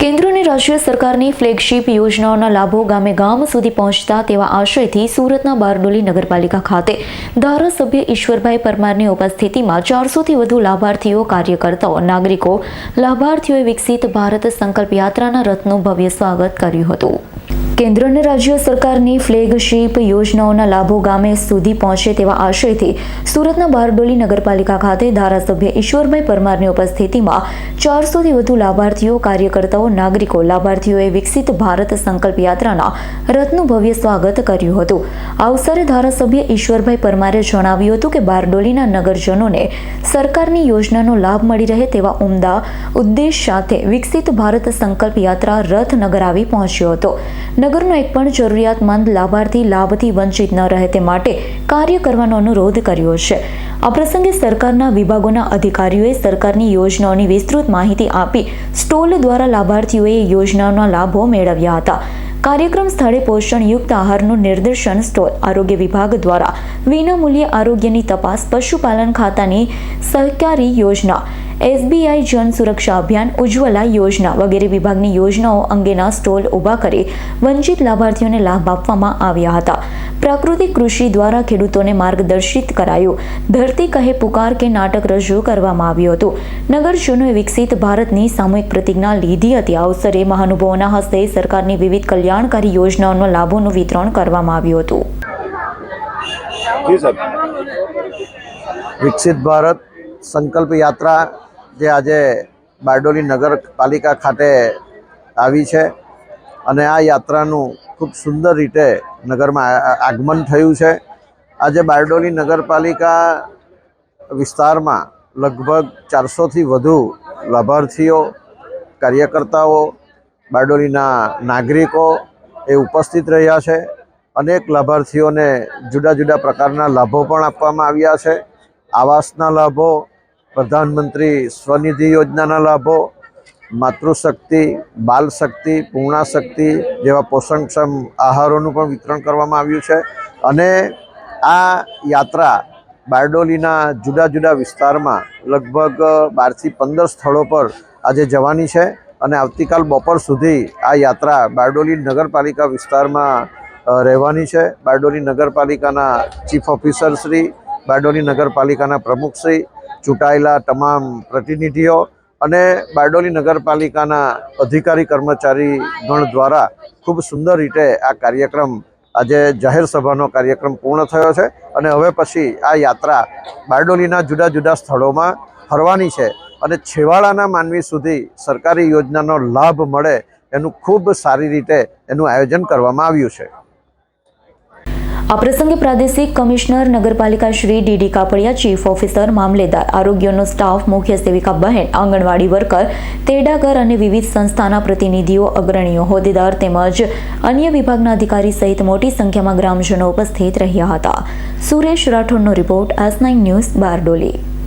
કેન્દ્ર અને રાજ્ય સરકારની ફ્લેગશિપ યોજનાઓના લાભો ગામે ગામ સુધી પહોંચતા તેવા આશયથી સુરતના બારડોલી નગરપાલિકા ખાતે ધારાસભ્ય ઈશ્વરભાઈ પરમારની ઉપસ્થિતિમાં ચારસોથી વધુ લાભાર્થીઓ કાર્યકર્તાઓ, નાગરિકો, લાભાર્થીઓએ વિકસિત ભારત સંકલ્પ યાત્રાના રથનું ભવ્ય સ્વાગત કર્યું હતું. કેન્દ્ર અને રાજ્ય સરકારની ફ્લેગશિપ યોજનાઓના લાભો ગામે સુધી પહોંચે તેવા આશયથી સુરતના બારડોલી નગરપાલિકા ખાતે ધારાસભ્ય ઈશ્વરભાઈ પરમારની ઉપસ્થિતિમાં ચારસોથી વધુ લાભાર્થીઓ કાર્યકર્તાઓ નાગરિકો લાભાર્થીઓએ વિકસિત ભારત સંકલ્પ યાત્રાના રથનું ભવ્ય સ્વાગત કર્યું હતું. આ અવસરે ધારાસભ્ય ઈશ્વરભાઈ પરમારે જણાવ્યું હતું કે બારડોલીના નગરજનોને સરકારની યોજનાનો લાભ મળી રહે તેવા ઉમદા ઉદ્દેશ સાથે વિકસિત ભારત સંકલ્પ યાત્રા રથ નગર આવી પહોંચ્યો હતો. નગરનો એક પણ જરૂરિયાતમંદ લાભાર્થી લાભથી વંચિત ન રહે તે માટે કાર્ય કરવાનો અનુરોધ કર્યો છે. આ પ્રસંગે સરકારના વિભાગોના અધિકારીઓએ સરકારની યોજનાઓની વિસ્તૃત માહિતી આપી સ્ટોલ દ્વારા લાભાર્થીઓએ યોજનાઓના લાભો મેળવ્યા હતા. કાર્યક્રમ સ્થળે પોષણયુક્ત આહારનું નિર્દેશન સ્ટોલ આરોગ્ય વિભાગ દ્વારા વિનામૂલ્યે આરોગ્યની તપાસ પશુપાલન ખાતાની સહકારી યોજના એસબીઆઈ જન સુરક્ષા અભિયાન ઉજ્જવલા યોજના વગેરે વિભાગની યોજનાઓ અંગેના સ્ટોલ ઊભા કરી વંચિત લાભાર્થીઓને લાભ આપવામાં આવ્યા હતા. પ્રાકૃતિક કૃષિ દ્વારા ખેડૂતોને માર્ગદર્શિત કરાયું. ધરતી કહે પુકાર કે નાટક રજૂ કરવામાં આવ્યું હતું. નગરજનોએ વિકસિત ભારતની સામૂહિક પ્રતિજ્ઞા લીધી હતી. આ અવસરે મહાનુભાવોના હસ્તે સરકારની વિવિધ કલ્યાણકારી યોજનાઓના લાભોનું વિતરણ કરવામાં આવ્યું હતું. વિકસિત ભારત સંકલ્પ યાત્રા જે આજે બારડોલી નગરપાલિકા ખાતે આવી છે અને આ યાત્રાનું ખૂબ સુંદર રીતે નગરમાં આગમન થયું છે. આજે બારડોલી નગરપાલિકા વિસ્તારમાં લગભગ ચારસોથી વધુ લાભાર્થીઓ, કાર્યકર્તાઓ, બારડોલીના નાગરિકો એ ઉપસ્થિત રહ્યા છે અનેક લાભાર્થીઓને જુદા જુદા પ્રકારના લાભો પણ આપવામાં આવ્યા છે. આવાસના લાભો પ્રધાનમંત્રી સ્વનિધિ યોજનાના લાભો, માતૃશક્તિ બાલ શક્તિ પૂર્ણાશક્તિ જેવા પોષણક્ષમ આહારોનું પણ વિતરણ કરવામાં આવ્યું છે. અને આ યાત્રા બારડોલીના જુદા જુદા વિસ્તારમાં લગભગ બારથી પંદર સ્થળો પર આજે જવાની છે અને આવતીકાલ બપોર સુધી આ યાત્રા બારડોલી નગરપાલિકા વિસ્તારમાં રહેવાની છે. બારડોલી નગરપાલિકાના ચીફ ઓફિસર શ્રી, બારડોલી નગરપાલિકાના પ્રમુખશ્રી ચૂંટાયેલા તમામ પ્રતિનિધિઓ અને બારડોલી નગરપાલિકાના અધિકારી કર્મચારી ગણ દ્વારા ખૂબ સુંદર રીતે આ કાર્યક્રમ આજે જાહેર સભાનો કાર્યક્રમ પૂર્ણ થયો છે અને હવે પછી આ યાત્રા બારડોલીના જુદા જુદા સ્થળોમાં ફરવાની છે અને છેવાડાના માનવી સુધી સરકારી યોજનાનો લાભ મળે એનું ખૂબ સારી રીતે એનું આયોજન કરવામાં આવ્યું છે. આ પ્રસંગે પ્રાદેશિક કમિશનર નગરપાલિકા Shri D D Kapadia, chief officer, મામલેદાર, આરોગ્યનો સ્ટાફ, મુખ્ય સેવિકા બહેન, આંગણવાડી વર્કર, તેડાગર અને વિવિધ સંસ્થાના પ્રતિનિધિઓ, અગ્રણીઓ, હોદ્દેદાર તેમજ અન્ય વિભાગના અધિકારી સહિત મોટી સંખ્યામાં ગ્રામજનો ઉપસ્થિત રહ્યા હતા. Suresh રાઠોડનો report S nine news Bardoli.